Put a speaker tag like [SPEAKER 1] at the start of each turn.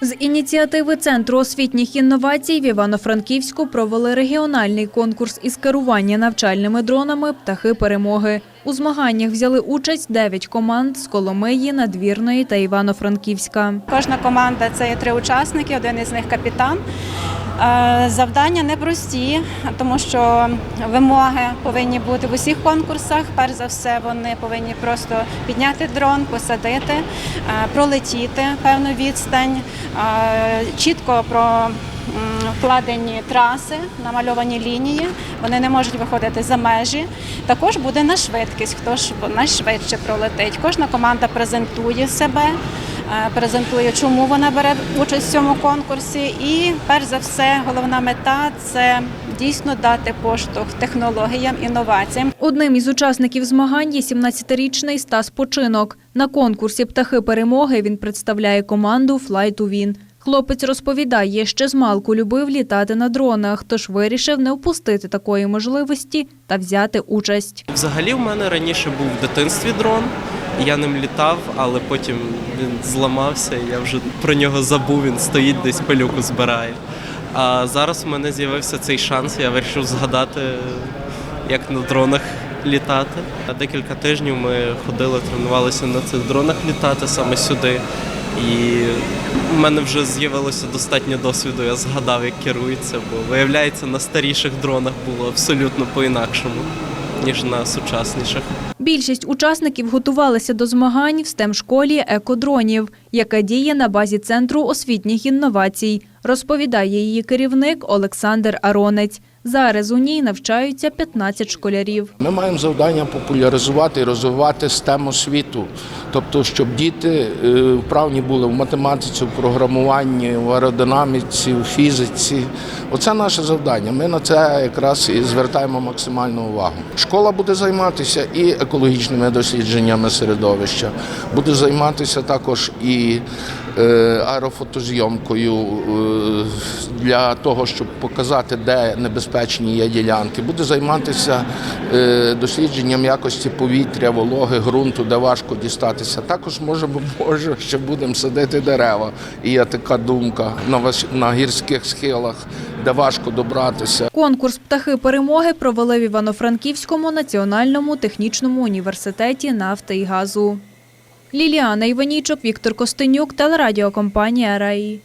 [SPEAKER 1] З ініціативи Центру освітніх інновацій в Івано-Франківську провели регіональний конкурс із керування навчальними дронами Птахи перемоги. У змаганнях взяли участь 9 команд з Коломиї, Надвірної та Івано-Франківська.
[SPEAKER 2] Кожна команда це є три учасники, один із них капітан. Е, Завдання непрості, тому що вимоги повинні бути в усіх конкурсах. Перш за все, вони повинні просто підняти дрон, посадити, е, пролетіти певну відстань, е, чітко про вкладені траси, намальовані лінії. Вони не можуть виходити за межі. Також буде на швидкість, хто ж найшвидше пролетить. Кожна команда презентує себе презентує, чому вона бере участь в цьому конкурсі. І перш за все, головна мета це дійсно дати поштовх технологіям, інноваціям.
[SPEAKER 1] Одним із учасників змагань є 17-річний Стас Починок. На конкурсі Птахи перемоги він представляє команду Fly to Win. Хлопець розповідає, ще з малку любив літати на дронах, тож вирішив не впустити такої можливості та взяти участь.
[SPEAKER 3] Взагалі, в мене раніше був в дитинстві дрон. Я ним літав, але потім він зламався, і я вже про нього забув. Він стоїть десь пилюку збирає. А зараз у мене з'явився цей шанс. Я вирішив згадати, як на дронах літати. Декілька тижнів ми ходили, тренувалися на цих дронах літати саме сюди. І в мене вже з'явилося достатньо досвіду. Я згадав, як керується, бо виявляється, на старіших дронах було абсолютно по-інакшому, ніж на сучасніших.
[SPEAKER 1] Більшість учасників готувалися до змагань в STEM-школі екодронів, яка діє на базі Центру освітніх інновацій, розповідає її керівник Олександр Аронець. Зараз у ній навчаються 15 школярів.
[SPEAKER 4] Ми маємо завдання популяризувати і розвивати STEM освіту, тобто, щоб діти е, вправні були в математиці, в програмуванні, в аеродинаміці, в фізиці. Оце наше завдання. Ми на це якраз і звертаємо максимальну увагу. Школа буде займатися і екологічними дослідженнями середовища, буде займатися також і аерофотозйомкою е, для того, щоб показати, де небезпечні є ділянки. Буде займатися е, дослідженням якості повітря, вологи, ґрунту, де важко дістатися. Також може, може ще будемо садити дерева. І є така думка на, на гірських схилах, де важко добратися.
[SPEAKER 1] Конкурс Птахи перемоги провели в Івано-Франківському національному технічному університеті нафти і газу. Ліліана Іванічок, Віктор Костенюк, телерадіокомпанія Раї.